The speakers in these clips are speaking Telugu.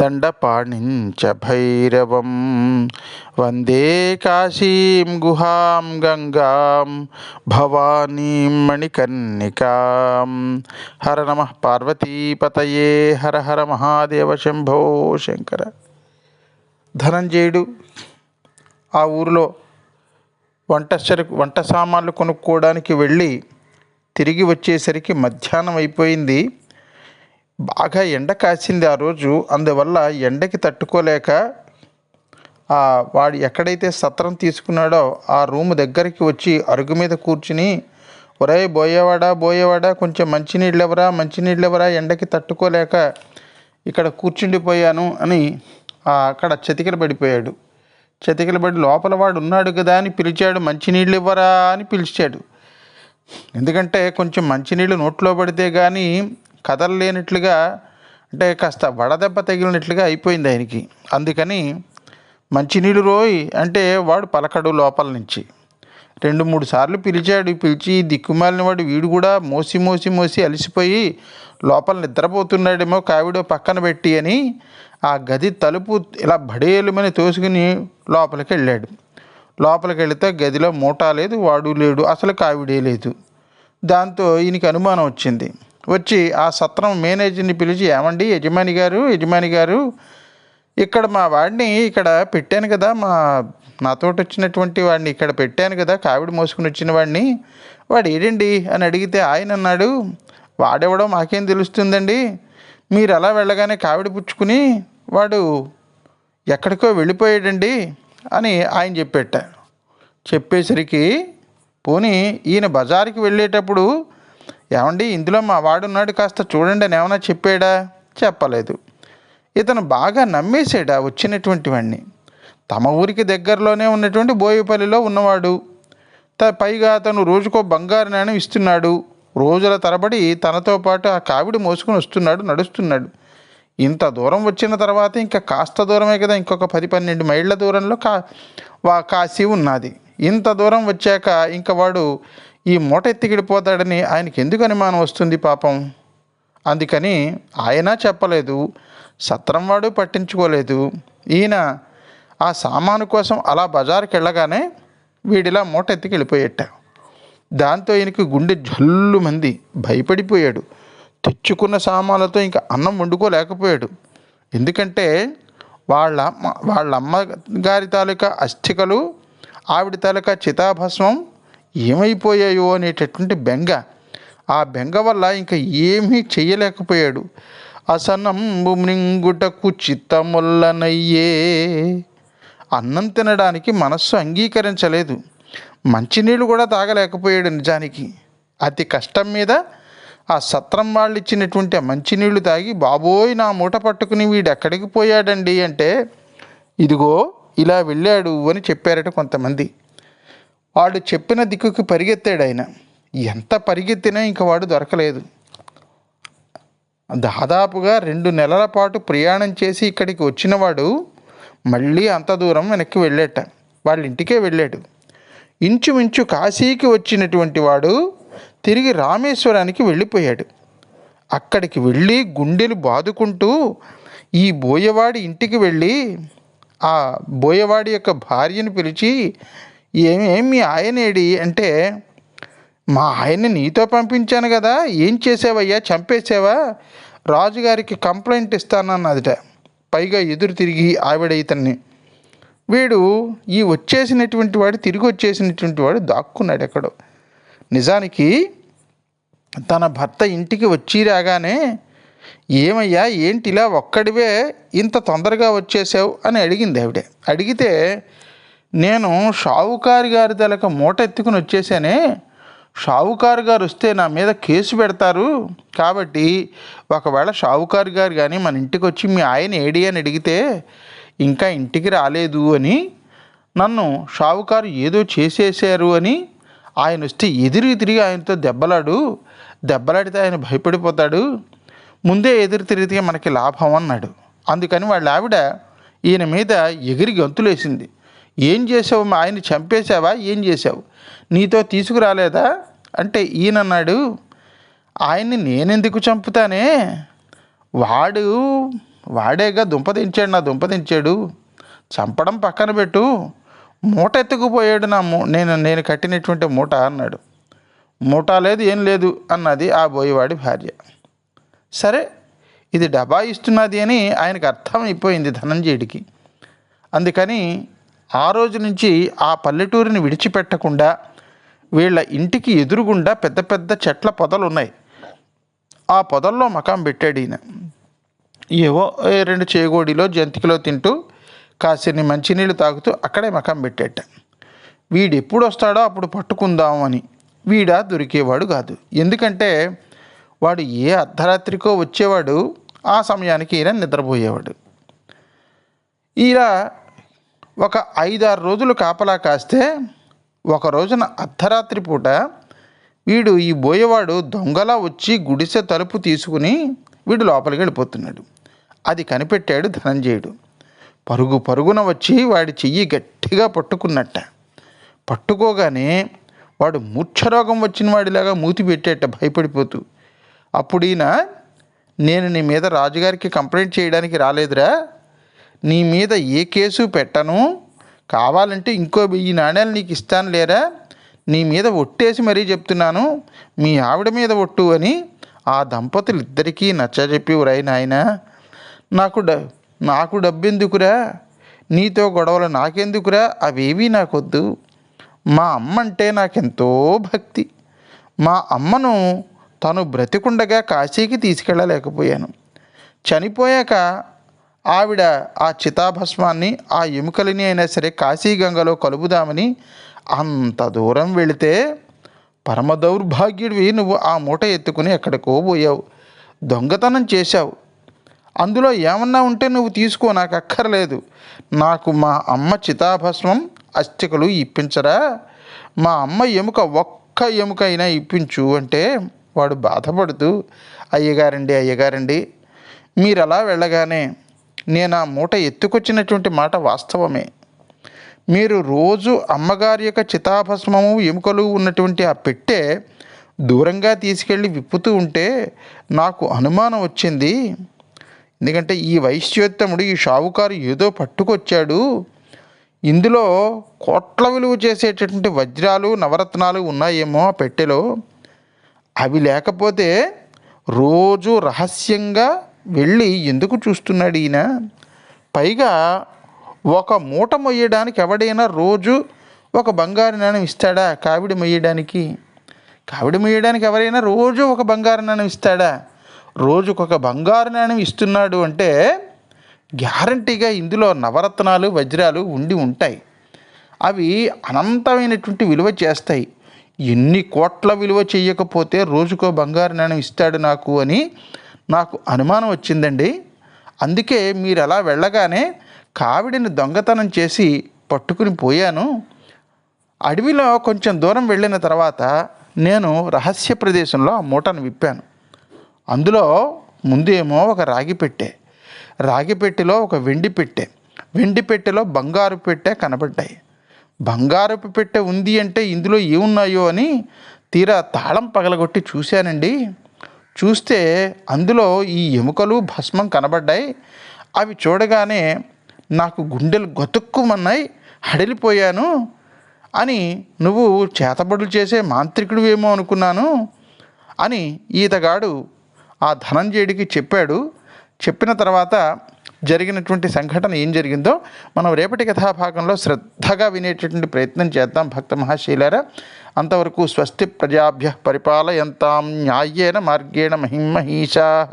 దండపాణించ భైరవం వందే కాశీం గుహాం గంగాం భవానీం మణికర్ణికాం. హర నమ పార్వతీపతయే హర హర మహాదేవ శంభో శంకర. ధనంజయుడు ఆ ఊరిలో వంట సరుకు వంట సామాన్లు కొనుక్కోవడానికి వెళ్ళి తిరిగి వచ్చేసరికి మధ్యాహ్నం అయిపోయింది. బాగా ఎండ కాసింది ఆ రోజు. అందువల్ల ఎండకి తట్టుకోలేక వాడు ఎక్కడైతే సత్రం తీసుకున్నాడో ఆ రూమ్ దగ్గరికి వచ్చి అరుగు మీద కూర్చుని ఒరే బోయేవాడా బోయేవాడా కొంచెం మంచినీళ్ళు ఎవరా మంచినీళ్ళు ఎవరా ఎండకి తట్టుకోలేక ఇక్కడ కూర్చుండిపోయాను అని అక్కడ చతికిల పడిపోయాడు. చతికిల పడి లోపల వాడు ఉన్నాడు కదా అని పిలిచాడు మంచినీళ్ళు ఇవ్వరా అని పిలిచాడు. ఎందుకంటే కొంచెం మంచినీళ్ళు నోట్లో పడితే కానీ కదలలేనట్లుగా అంటే కాస్త వడదెబ్బ తగిలినట్లుగా అయిపోయింది ఆయనకి. అందుకని మంచినీళ్ళు రోయి అంటే వాడు పలకడు లోపల నుంచి. రెండు మూడు సార్లు పిలిచాడు. పిలిచి దిక్కుమాలిన వాడు వీడు కూడా మోసి మోసి మోసి అలసిపోయి లోపల నిద్రపోతున్నాడేమో కావిడో పక్కన పెట్టి అని ఆ గది తలుపు ఇలా బడేలుమని తోసుకుని లోపలికి వెళ్ళాడు. లోపలికి వెళితే గదిలో మూట లేదు వాడు లేడు అసలు కావిడే లేదు. దాంతో ఈయనకి అనుమానం వచ్చింది. వచ్చి ఆ సత్రం మేనేజర్ని పిలిచి ఏమండి యజమాని గారు యజమాని గారు ఇక్కడ మా వాడిని ఇక్కడ పెట్టాను కదా మా నాతోటి వచ్చినటువంటి వాడిని ఇక్కడ పెట్టాను కదా కావిడి మోసుకుని వచ్చిన వాడిని వాడు ఏడండి? అని అడిగితే ఆయన అన్నాడు వాడెవడో మాకేం తెలుస్తుందండి? మీరు అలా వెళ్ళగానే కావిడి పుచ్చుకుని వాడు ఎక్కడికో వెళ్ళిపోయాడండి అని ఆయన చెప్పేట. చెప్పేసరికి పోనీ ఈయన బజారుకి వెళ్ళేటప్పుడు ఏమండి ఇందులో మా వాడున్నాడు కాస్త చూడండి అని ఏమైనా చెప్పాడా? చెప్పలేదు. ఇతను బాగా నమ్మేసాడా వచ్చినటువంటి వాడిని తమ ఊరికి దగ్గరలోనే ఉన్నటువంటి బోయపల్లిలో ఉన్నవాడు. త పైగా అతను రోజుకో బంగారు నాణ్యం ఇస్తున్నాడు. రోజుల తరబడి తనతో పాటు ఆ కావిడి మోసుకుని వస్తున్నాడు నడుస్తున్నాడు. ఇంత దూరం వచ్చిన తర్వాత ఇంకా కాస్త దూరమే కదా ఇంకొక పది పన్నెండు మైళ్ళ దూరంలో కా వా కాశీ ఉన్నది. ఇంత దూరం వచ్చాక ఇంకా వాడు ఈ మూట ఎత్తికిడిపోతాడని ఆయనకి ఎందుకు అనుమానం వస్తుంది పాపం? అందుకని ఆయన చెప్పలేదు సత్రం వాడు పట్టించుకోలేదు. ఈయన ఆ సామాను కోసం అలా బజారుకి వెళ్ళగానే వీడిలా మూట ఎత్తికి వెళ్ళిపోయేట దాంతో ఈయనకి గుండె జల్లు మంది భయపడిపోయాడు. తెచ్చుకున్న సామాన్లతో ఇంకా అన్నం వండుకోలేకపోయాడు. ఎందుకంటే వాళ్ళ అమ్మ- వాళ్ళ తాలూకా అస్థికలు ఆవిడ తాలూకా చితాభస్మం ఏమైపోయాయో అనేటటువంటి బెంగ. ఆ బెంగ వల్ల ఇంకా ఏమీ చెయ్యలేకపోయాడు. అసనంబు మృంగుటకు చిత్తముల్లనయ్యే. అన్నం తినడానికి మనస్సు అంగీకరించలేదు. మంచినీళ్ళు కూడా తాగలేకపోయాడు నిజానికి. అతి కష్టం మీద ఆ సత్రం వాళ్ళు ఇచ్చినటువంటి మంచినీళ్ళు తాగి బాబోయ్ నా మూట పట్టుకుని వీడు ఎక్కడికి పోయాడండి? అంటే ఇదిగో ఇలా వెళ్ళాడు అని చెప్పారట కొంతమంది. వాడు చెప్పిన దిక్కుకి పరిగెత్తాడు ఆయన. ఎంత పరిగెత్తినా ఇంక వాడు దొరకలేదు. దాదాపుగా రెండు నెలల పాటు ప్రయాణం చేసి ఇక్కడికి వచ్చినవాడు మళ్ళీ అంత దూరం వెనక్కి వెళ్ళేట. వాళ్ళ ఇంటికే వెళ్ళాడు. ఇంచుమించు కాశీకి వచ్చినటువంటి వాడు తిరిగి రామేశ్వరానికి వెళ్ళిపోయాడు. అక్కడికి వెళ్ళి గుండెలు బాదుకుంటూ ఈ బోయవాడి ఇంటికి వెళ్ళి ఆ బోయవాడి యొక్క భార్యను పిలిచి ఏమేమి ఆయనేడి అంటే మా ఆయన్ని నీతో పంపించాను కదా ఏం చేసావయ్యా చంపేసావా రాజుగారికి కంప్లైంట్ ఇస్తానన్నదిట. పైగా ఎదురు తిరిగి ఆవిడ ఇతన్ని. వీడు ఈ వచ్చేసినటువంటి వాడు తిరిగి వచ్చేసినటువంటి వాడు దాక్కున్నాడు ఎక్కడో. నిజానికి తన భర్త ఇంటికి వచ్చి రాగానే ఏమయ్యా ఏంటి ఇలా ఒక్కడివే ఇంత తొందరగా వచ్చేసావు అని అడిగింది ఆవిడ. అడిగితే నేను షావుకారి గారి తలక మూట ఎత్తుకుని వచ్చేసానే షావుకారు గారు వస్తే నా మీద కేసు పెడతారు. కాబట్టి ఒకవేళ షావుకారు గారు కానీ మన ఇంటికి వచ్చి మీ ఆయన ఏడి అని అడిగితే ఇంకా ఇంటికి రాలేదు అని నన్ను షావుకారు ఏదో చేసేసారు అని ఆయన వస్తే ఎదురు తిరిగి ఆయనతో దెబ్బలాడు. దెబ్బలాడితే ఆయన భయపడిపోతాడు. ముందే ఎదురు తిరిగితే మనకి లాభం అన్నాడు. అందుకని వాళ్ళ ఆవిడ ఈయన మీద ఎగిరి గంతులేసింది. ఏం చేసావు? మా ఆయన చంపేశావా? ఏం చేసావు? నీతో తీసుకురాలేదా? అంటే ఈయనన్నాడు ఆయన్ని నేనెందుకు చంపుతానే? వాడు వాడేగా దుంపదించాడు నా దుంపదించాడు చంపడం పక్కన పెట్టు. మూట ఎత్తుకుపోయాడు నా మూ నేను నేను కట్టినటువంటి మూట అన్నాడు. మూట లేదు ఏం లేదు అన్నది ఆ బోయవాడి భార్య. సరే ఇది డబా ఇస్తున్నది అని ఆయనకు అర్థమైపోయింది ధనంజయుడికి. అందుకని ఆ రోజు నుంచి ఆ పల్లెటూరిని విడిచిపెట్టకుండా వీళ్ళ ఇంటికి ఎదురుగుండా పెద్ద పెద్ద చెట్ల పొదలు ఉన్నాయి ఆ పొదల్లో మకాం పెట్టాడు ఈయన. ఏవో రెండు చేగోడిలో జంతికలో తింటూ కాసిని మంచినీళ్ళు తాగుతూ అక్కడే మకాం పెట్టేట. వీడు ఎప్పుడు వస్తాడో అప్పుడు పట్టుకుందాం అని. వీడా దొరికేవాడు కాదు. ఎందుకంటే వాడు ఏ అర్ధరాత్రికో వచ్చేవాడు ఆ సమయానికి ఈయన నిద్రపోయేవాడు. ఇలా ఒక ఐదారు రోజులు కాపలా కాస్తే ఒక రోజున అర్ధరాత్రి పూట వీడు ఈ బోయవాడు దొంగలా వచ్చి గుడిసె తలుపు తీసుకుని వీడు లోపలికి వెళ్ళిపోతున్నాడు. అది కనిపెట్టాడు ధనంజయుడు. పరుగు పరుగున వచ్చి వాడి చెయ్యి గట్టిగా పట్టుకున్నట్ట. పట్టుకోగానే వాడు మూర్ఛరోగం వచ్చిన వాడిలాగా మూతి పెట్టేట భయపడిపోతూ అప్పుడు ఈయన నేను నీ మీద రాజుగారికి కంప్లైంట్ చేయడానికి రాలేదురా? నీ మీద ఏ కేసు పెట్టను? కావాలంటే ఇంకో వెయ్యి నాణ్యాలు నీకు ఇస్తాను లేరా? నీ మీద ఒట్టేసి మరీ చెప్తున్నాను. మీ ఆవిడ మీద ఒట్టు అని ఆ దంపతులు ఇద్దరికీ నచ్చజెప్పి ఉరై నాయన నాకు డ నాకు డబ్బెందుకురా? నీతో గొడవలు నాకెందుకురా? అవేవీ నాకొద్దు. మా అమ్మ అంటే నాకెంతో భక్తి. మా అమ్మను తను బ్రతికుండగా కాశీకి తీసుకెళ్ళలేకపోయాను. చనిపోయాక ఆవిడ ఆ చితాభస్మాన్ని ఆ ఎముకలని అయినా సరే కాశీగంగలో కలుపుదామని అంత దూరం వెళితే పరమ దౌర్భాగ్యుడివి నువ్వు ఆ మూట ఎత్తుకుని ఎక్కడికో పోయావు. దొంగతనం చేశావు. అందులో ఏమన్నా ఉంటే నువ్వు తీసుకో నాకు అక్కర్లేదు నాకు మా అమ్మ చితాభస్మం అస్థికలు ఇప్పించరా? మా అమ్మ ఎముక ఒక్క ఎముక అయినా ఇప్పించు అంటే వాడు బాధపడుతూ అయ్యగారండి అయ్యగారండి మీరు అలా వెళ్ళగానే నేను ఆ మూట ఎత్తుకొచ్చినటువంటి మాట వాస్తవమే. మీరు రోజు అమ్మగారి యొక్క చితాభస్మము ఎముకలు ఉన్నటువంటి ఆ పెట్టె దూరంగా తీసుకెళ్ళి విప్పుతూ ఉంటే నాకు అనుమానం వచ్చింది. ఎందుకంటే ఈ వైశ్యోత్తముడు ఈ షావుకారు ఏదో పట్టుకొచ్చాడు. ఇందులో కోట్ల విలువ చేసేటటువంటి వజ్రాలు నవరత్నాలు ఉన్నాయేమో ఆ పెట్టెలో. అవి లేకపోతే రోజు రహస్యంగా వెళ్ళి ఎందుకు చూస్తున్నాడు ఈయన? పైగా ఒక మూట మొయ్యడానికి ఎవడైనా రోజు ఒక బంగారు నాణం ఇస్తాడా కావిడి మొయ్యడానికి? కావిడి మొయ్యడానికి ఎవరైనా రోజు ఒక బంగారు నాణం ఇస్తాడా? రోజుకొక బంగారు నాణం ఇస్తున్నాడు అంటే గ్యారంటీగా ఇందులో నవరత్నాలు వజ్రాలు ఉండి ఉంటాయి. అవి అనంతమైనటువంటి విలువ చేస్తాయి. ఎన్ని కోట్ల విలువ చేయకపోతే రోజుకో బంగారు నాణం ఇస్తాడు నాకు అని నాకు అనుమానం వచ్చిందండి. అందుకే మీరు అలా వెళ్ళగానే కావిడిని దొంగతనం చేసి పట్టుకుని పోయాను. అడవిలో కొంచెం దూరం వెళ్ళిన తర్వాత నేను రహస్య ప్రదేశంలో ఆ మూటను విప్పాను. అందులో ముందేమో ఒక రాగి పెట్టె రాగి పెట్టెలో ఒక వెండి పెట్టె వెండి పెట్టెలో బంగారు పెట్టె కనబడ్డాయి. బంగారపు పెట్టె ఉంది అంటే ఇందులో ఏమున్నాయో అని తీరా తాళం పగలగొట్టి చూశానండి. చూస్తే అందులో ఈ ఎముకలు భస్మం కనబడ్డాయి. అవి చూడగానే నాకు గుండెలు గతుక్కుమన్నాయి. హడిలిపోయాను అని నువ్వు చేతబడులు చేసే మాంత్రికుడివేమో అనుకున్నాను అని ఈతగాడు ఆ ధనంజయుడికి చెప్పాడు. చెప్పిన తర్వాత జరిగినటువంటి సంఘటన ఏం జరిగిందో మనం రేపటి కథాభాగంలో శ్రద్ధగా వినేటటువంటి ప్రయత్నం చేద్దాం. భక్త మహాశీలారా అంతవరకు స్వస్తి ప్రజాభ్య పరిపాలయంతాం. న్యాయేన మార్గేణ మహిమహీషా.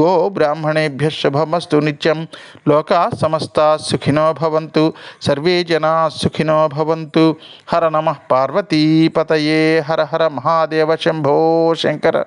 గో బ్రాహ్మణేభ్య శుభమస్తు నిత్యం. లోకా సమస్తా సుఖినో భవంతు. సర్వే జనా సుఖినో భవంతు. హర నమ పార్వతీపతయే హర హర మహాదేవ శంభో శంకర